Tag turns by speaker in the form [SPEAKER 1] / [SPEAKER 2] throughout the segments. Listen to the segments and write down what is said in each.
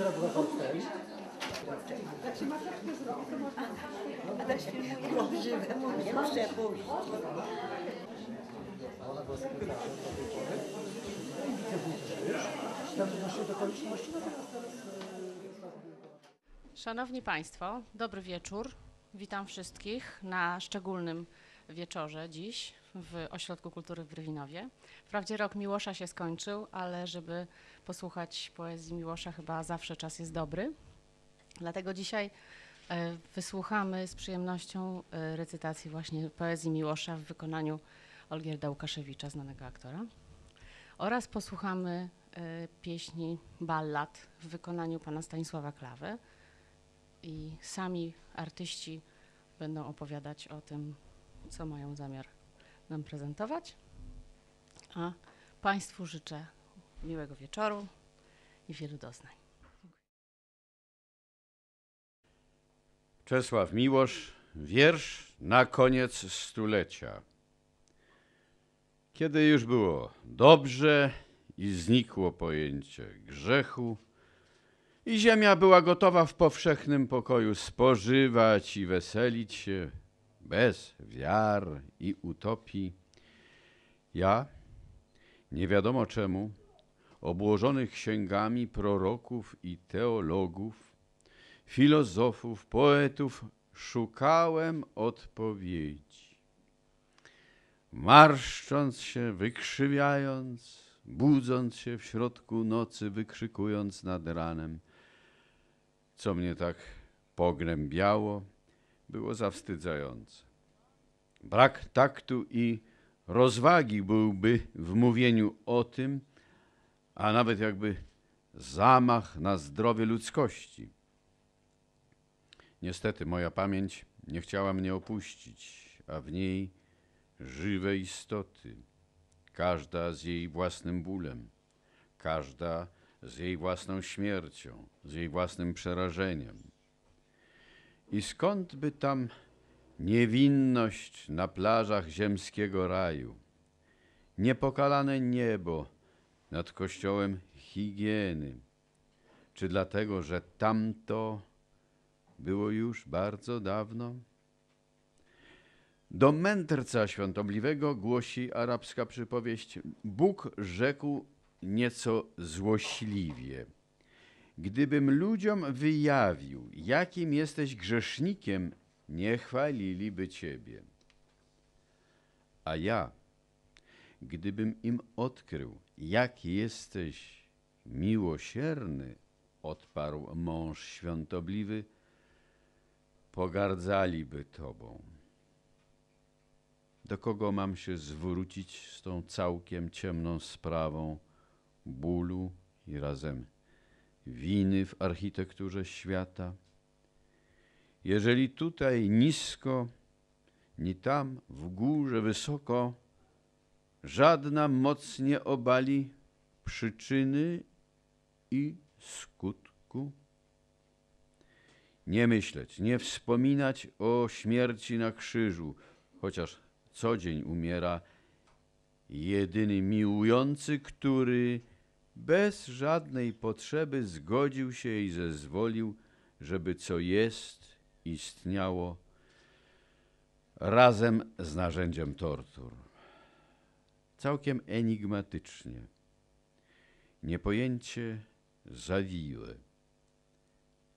[SPEAKER 1] która była. Tam
[SPEAKER 2] Szanowni Państwo, dobry wieczór. Witam wszystkich na szczególnym wieczorze dziś w Ośrodku Kultury w Brywinowie. Wprawdzie rok Miłosza się skończył, ale żeby posłuchać poezji Miłosza chyba zawsze czas jest dobry. Dlatego dzisiaj e, wysłuchamy z przyjemnością e, recytacji właśnie poezji Miłosza w wykonaniu Olgierda Łukaszewicza, znanego aktora. Oraz posłuchamy e, pieśni ballad w wykonaniu pana Stanisława Klawy i sami artyści będą opowiadać o tym, co mają zamiar nam prezentować. A Państwu życzę miłego wieczoru i wielu doznań.
[SPEAKER 3] Czesław Miłosz, wiersz na koniec stulecia. Kiedy już było dobrze i znikło pojęcie grzechu, i ziemia była gotowa w powszechnym pokoju spożywać i weselić się bez wiar i utopii, ja, nie wiadomo czemu, obłożony księgami proroków i teologów, filozofów, poetów szukałem odpowiedzi. Marszcząc się, wykrzywiając, budząc się w środku nocy, wykrzykując nad ranem, co mnie tak pognębiało, było zawstydzające. Brak taktu i rozwagi byłby w mówieniu o tym, a nawet jakby zamach na zdrowie ludzkości. Niestety moja pamięć nie chciała mnie opuścić, a w niej żywe istoty, każda z jej własnym bólem, każda z jej własną śmiercią, z jej własnym przerażeniem. I skąd by tam niewinność na plażach ziemskiego raju, niepokalane niebo nad kościołem higieny, czy dlatego, że tamto było już bardzo dawno? Do mędrca świątobliwego głosi arabska przypowieść: Bóg rzekł nieco złośliwie. Gdybym ludziom wyjawił, jakim jesteś grzesznikiem, nie chwaliliby ciebie. A ja, gdybym im odkrył, jak jesteś miłosierny, odparł mąż świątobliwy, pogardzaliby tobą. Do kogo mam się zwrócić z tą całkiem ciemną sprawą bólu i razem winy w architekturze świata? Jeżeli tutaj nisko, ni tam w górze wysoko, żadna moc nie obali przyczyny i skutku? Nie myśleć, nie wspominać o śmierci na krzyżu, chociaż co dzień umiera jedyny miłujący, który bez żadnej potrzeby zgodził się i zezwolił, żeby co jest istniało razem z narzędziem tortur. Całkiem enigmatycznie, niepojęcie zawiłe.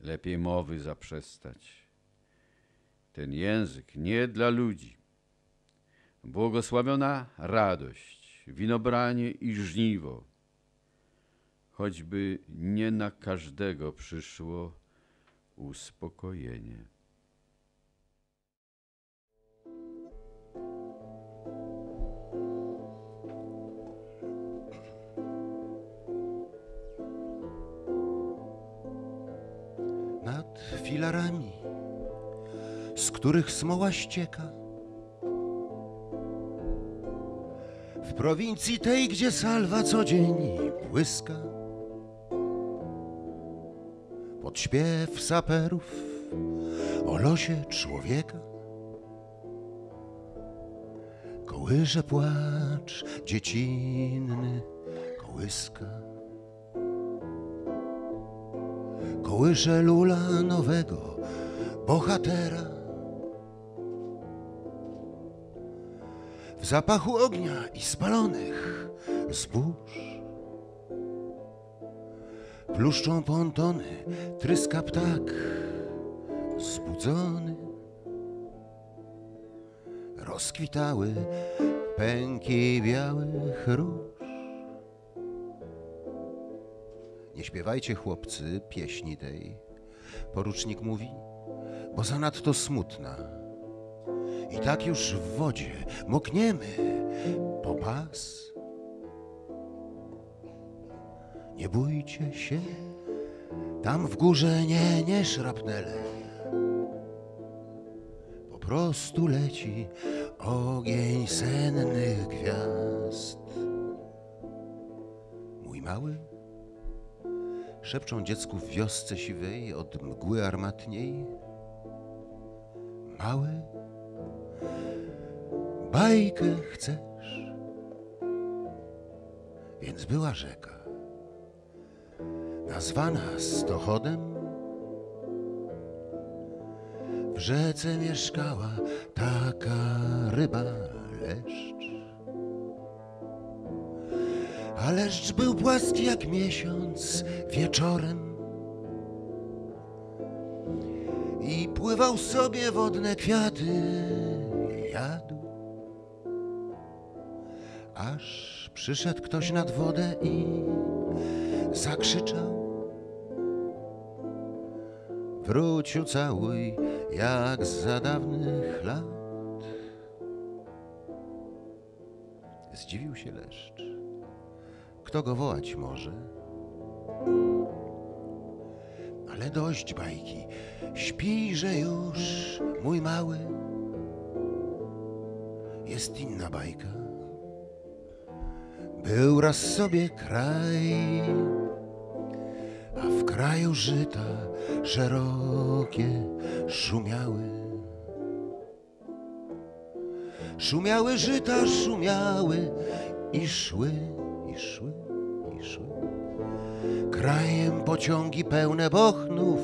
[SPEAKER 3] Lepiej mowy zaprzestać. Ten język nie dla ludzi. Błogosławiona radość, winobranie i żniwo. Choćby nie na każdego przyszło uspokojenie.
[SPEAKER 4] nad filarami, z których smoła ścieka. W prowincji tej, gdzie salwa co dzień błyska. Pod śpiew saperów o losie człowieka. Kołysze płacz dziecinny, kołyska. kołysze lula nowego bohatera. W zapachu ognia i spalonych zbóż pluszczą pontony, tryska ptak zbudzony. Rozkwitały pęki białych róż. Nie śpiewajcie, chłopcy, pieśni tej, porucznik mówi, bo zanadto smutna. I tak już w wodzie mokniemy po pas. Nie bójcie się, tam w górze nie, nie szrapnele. Po prostu leci ogień sennych gwiazd. Mój mały szepczą dziecku w wiosce siwej od mgły armatniej. Mały, bajkę chcesz? Więc była rzeka, nazwana Stochodem. W rzece mieszkała taka ryba leszcz. A leszcz był płaski jak miesiąc wieczorem i pływał sobie wodne kwiaty jadł. Aż przyszedł ktoś nad wodę i zakrzyczał. Wrócił całuj jak za dawnych lat. Zdziwił się leszcz. Kto go wołać może? Ale dość bajki, śpijże już, mój mały. Jest inna bajka. Był raz sobie kraj, a w kraju żyta szerokie szumiały. Szumiały żyta, szumiały i szły, i szły, i szły. Krajem pociągi pełne bochnów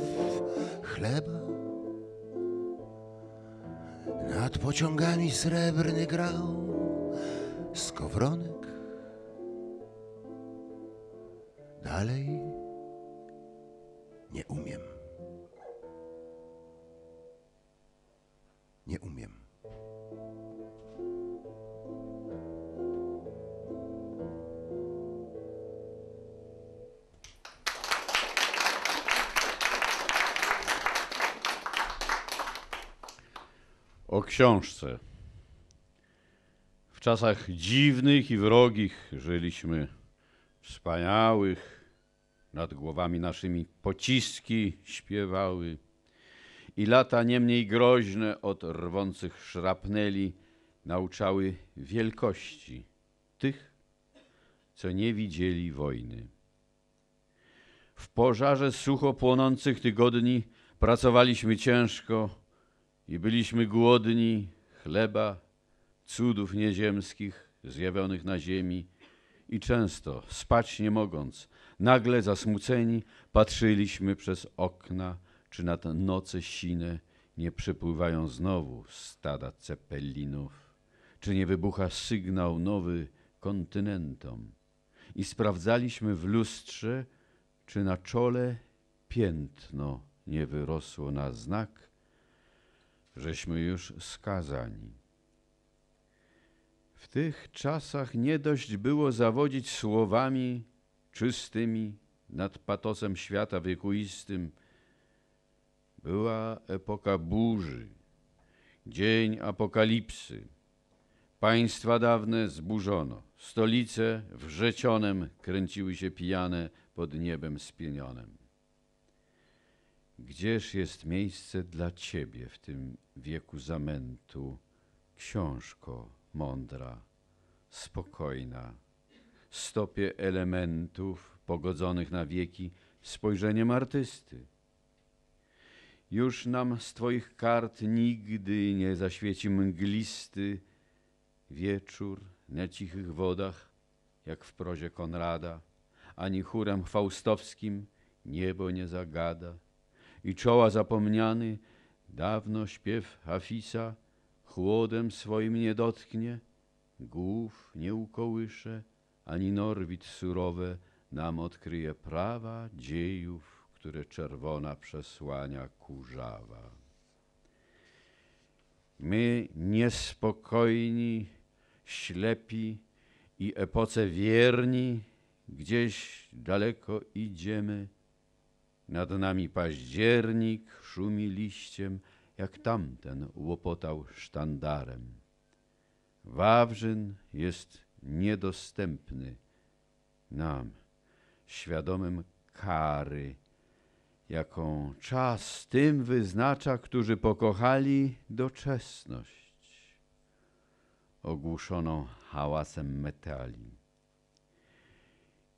[SPEAKER 4] chleba. Nad pociągami srebrny grał skowronek. Dalej nie umiem. Nie umiem.
[SPEAKER 3] O książce. W czasach dziwnych i wrogich żyliśmy, wspaniałych, nad głowami naszymi pociski śpiewały i lata nie mniej groźne od rwących szrapneli nauczały wielkości tych, co nie widzieli wojny. W pożarze sucho płonących tygodni pracowaliśmy ciężko i byliśmy głodni chleba, cudów nieziemskich zjawionych na ziemi i często, spać nie mogąc, nagle zasmuceni patrzyliśmy przez okna, czy nad noce sine nie przepływają znowu stada cepelinów, czy nie wybucha sygnał nowy kontynentom. I sprawdzaliśmy w lustrze, czy na czole piętno nie wyrosło na znak, żeśmy już skazani. W tych czasach nie dość było zawodzić słowami czystymi nad patosem świata wiekuistym. Była epoka burzy, dzień apokalipsy. Państwa dawne zburzono, stolice wrzecionem kręciły się pijane pod niebem spienionem. Gdzież jest miejsce dla ciebie w tym wieku zamętu, książko mądra, spokojna, stopie elementów pogodzonych na wieki spojrzeniem artysty? Już nam z twoich kart nigdy nie zaświeci mglisty wieczór na cichych wodach, jak w prozie Konrada, ani chórem faustowskim niebo nie zagada i czoła zapomniany, dawno śpiew Hafisa chłodem swoim nie dotknie, głów nie ukołysze, ani Norwid surowe nam odkryje prawa dziejów, które czerwona przesłania kurzawa. My niespokojni, ślepi i epoce wierni, gdzieś daleko idziemy. Nad nami październik szumi liściem, jak tamten łopotał sztandarem. Wawrzyn jest niedostępny nam, świadomym kary, jaką czas tym wyznacza, którzy pokochali doczesność, ogłuszoną hałasem metali.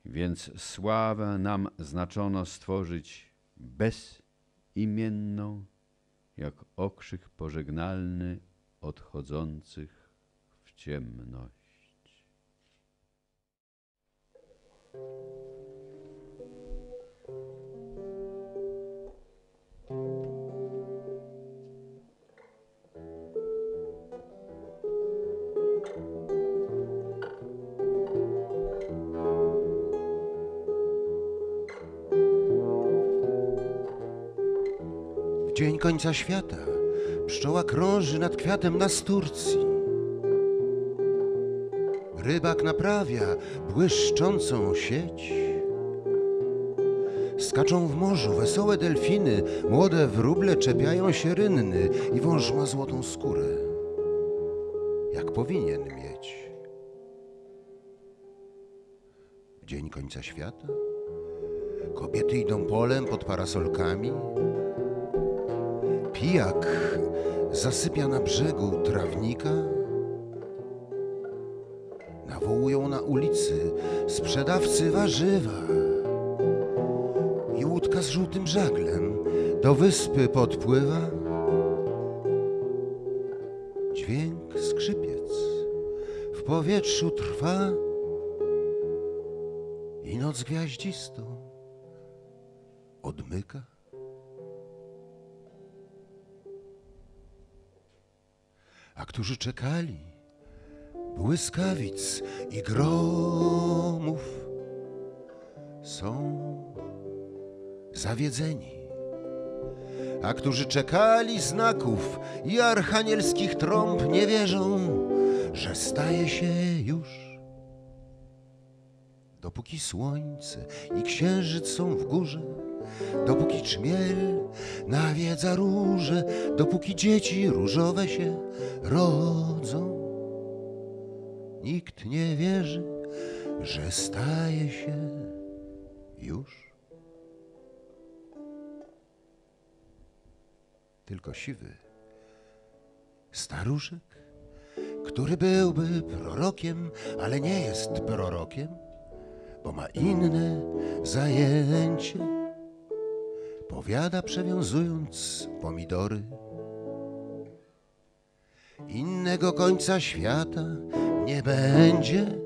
[SPEAKER 3] Więc sławę nam znaczono stworzyć bezimienną, jak okrzyk pożegnalny odchodzących w ciemność.
[SPEAKER 4] Końca świata pszczoła krąży nad kwiatem na Sturcji. Rybak naprawia błyszczącą sieć. Skaczą w morzu wesołe delfiny, młode wróble czepiają się rynny i wąż ma złotą skórę, jak powinien mieć. Dzień końca świata kobiety idą polem pod parasolkami, Pijak zasypia na brzegu trawnika. Nawołują na ulicy sprzedawcy warzywa. I łódka z żółtym żaglem do wyspy podpływa. Dźwięk skrzypiec w powietrzu trwa i noc gwiaździstą odmyka. A którzy czekali błyskawic i gromów, są zawiedzeni. A którzy czekali znaków i archanielskich trąb, nie wierzą, że staje się już. Dopóki słońce i księżyc są w górze, dopóki czmiel nawiedza róże, dopóki dzieci różowe się rodzą. Nikt nie wierzy, że staje się już. Tylko siwy staruszek, który byłby prorokiem, ale nie jest prorokiem, bo ma inne zajęcie powiada przewiązując pomidory. Innego końca świata nie będzie.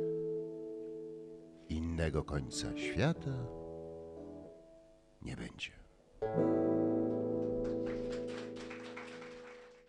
[SPEAKER 4] Innego końca świata nie będzie.